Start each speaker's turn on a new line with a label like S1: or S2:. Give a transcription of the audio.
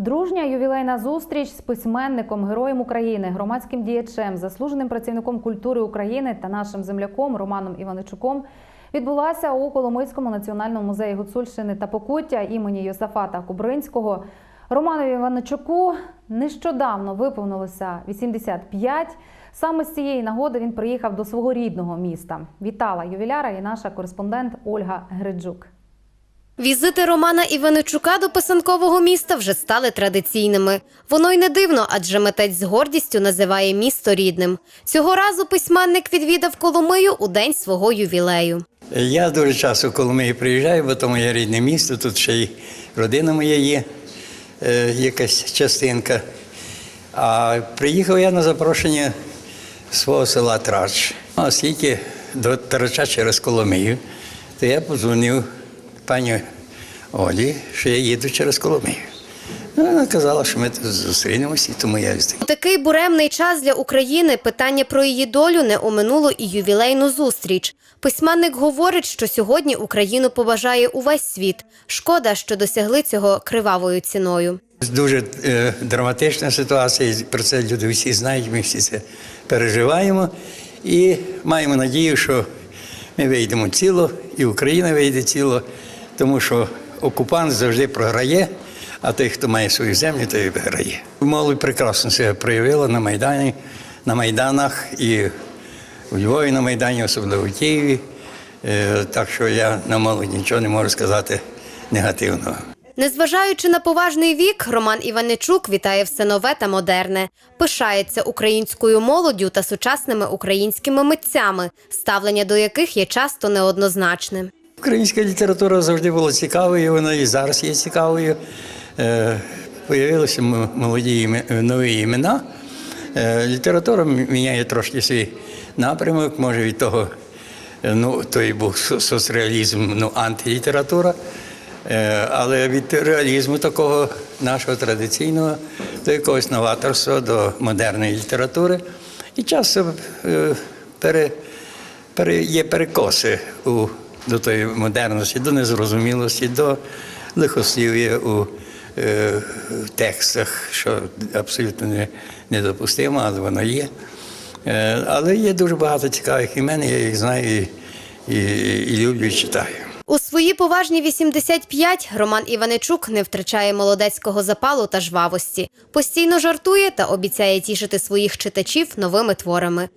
S1: Дружня ювілейна зустріч з письменником, героєм України, громадським діячем, заслуженим працівником культури України та нашим земляком Романом Іваничуком відбулася у Коломийському національному музеї Гуцульщини та Покуття імені Йосафата Кубринського. Романові Іваничуку нещодавно виповнилося 85. Саме з цієї нагоди він приїхав до свого рідного міста. Вітала ювіляра і наша кореспондент Ольга Гриджук.
S2: Візити Романа Іваничука до писанкового міста вже стали традиційними. Воно й не дивно, адже митець з гордістю називає місто рідним. Цього разу письменник відвідав Коломию у день свого ювілею.
S3: Я дуже часто в Коломиї приїжджаю, бо то моє рідне місто, тут ще й родина моя є, е, якась частинка. А приїхав я на запрошення свого села Трач. Оскільки до Трача через Коломию, то я подзвонив пані Олі, що я їду через Коломию. Ну, Вона казала, що ми зустрінемося, і тому я.
S2: У такий буремний час для України питання про її долю не оминуло і ювілейну зустріч. Письменник говорить, що сьогодні Україну побажає увесь світ. Шкода, що досягли цього кривавою ціною.
S3: Дуже е, драматична ситуація, про це люди всі знають, ми всі це переживаємо. І маємо надію, що ми вийдемо ціло, і Україна вийде ціло, тому що окупант завжди програє, а той, хто має свою землю, той виграє. Молодь прекрасно себе проявила на Майдані, на Майданах і у Львові на Майдані, особливо в Києві. Е, Так що я на молодь нічого не можу сказати негативного.
S2: Незважаючи на поважний вік, Роман Іваничук вітає все нове та модерне, пишається українською молоддю та сучасними українськими митцями, ставлення до яких є часто неоднозначним.
S3: Українська література завжди була цікавою, вона і зараз є цікавою. Е, Появилися молоді нові імена. Е, Література міняє трошки свій напрямок, може від того, е, ну, той був со- соцреалізм, ну, антилітература. Е, Але від реалізму такого нашого традиційного до якогось новаторства, до модерної літератури. І часто е, пере, пере, є перекоси у, до тої модерності, до незрозумілості, до лихослів'я у е, текстах, що абсолютно не, недопустимо, але воно є. Е, але є дуже багато цікавих імен, я їх знаю і, і, і люблю, і читаю.
S2: У свої поважні 85 Роман Іваничук не втрачає молодецького запалу та жвавості, постійно жартує та обіцяє тішити своїх читачів новими творами.